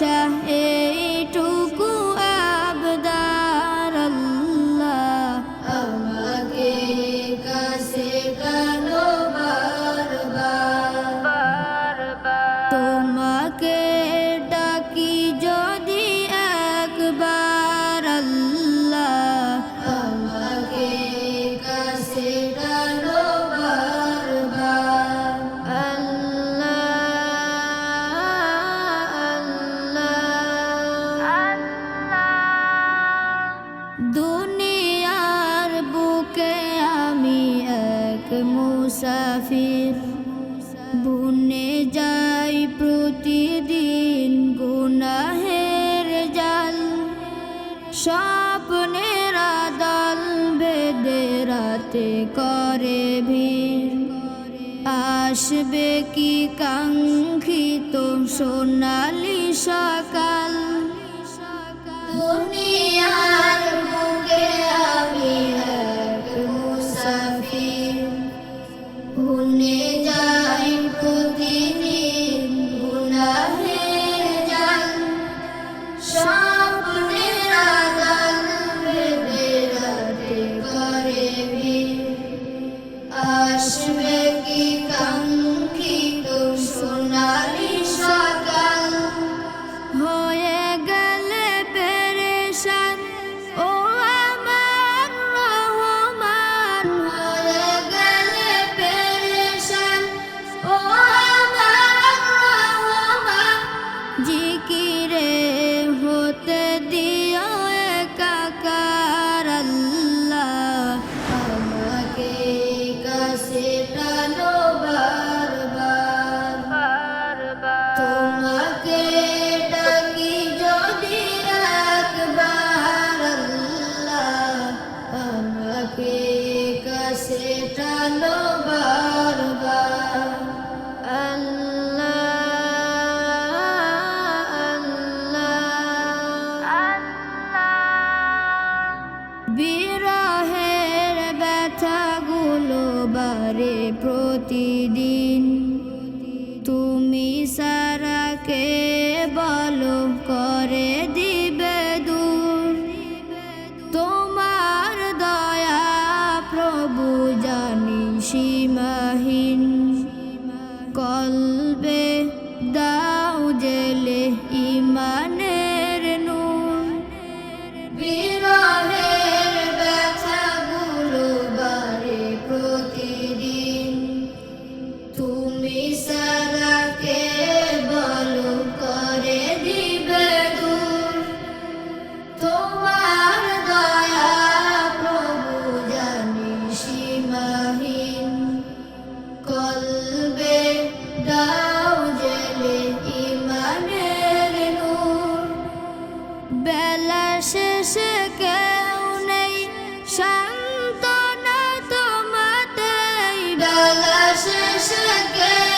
আশা এটুকু আবদার আমাকে কাছে কা মুসাফির। বুনে যাই প্রতিদিন গুনাহের জাল। স্বপ্নের দল বেদে রাতে করে ভিড়। আসবে কি কাঙ্ক্ষিত সোনা তাকে কাছে টানো বারবার বিরহের ব্যথাগুলো বারে প্রতি لها شاشة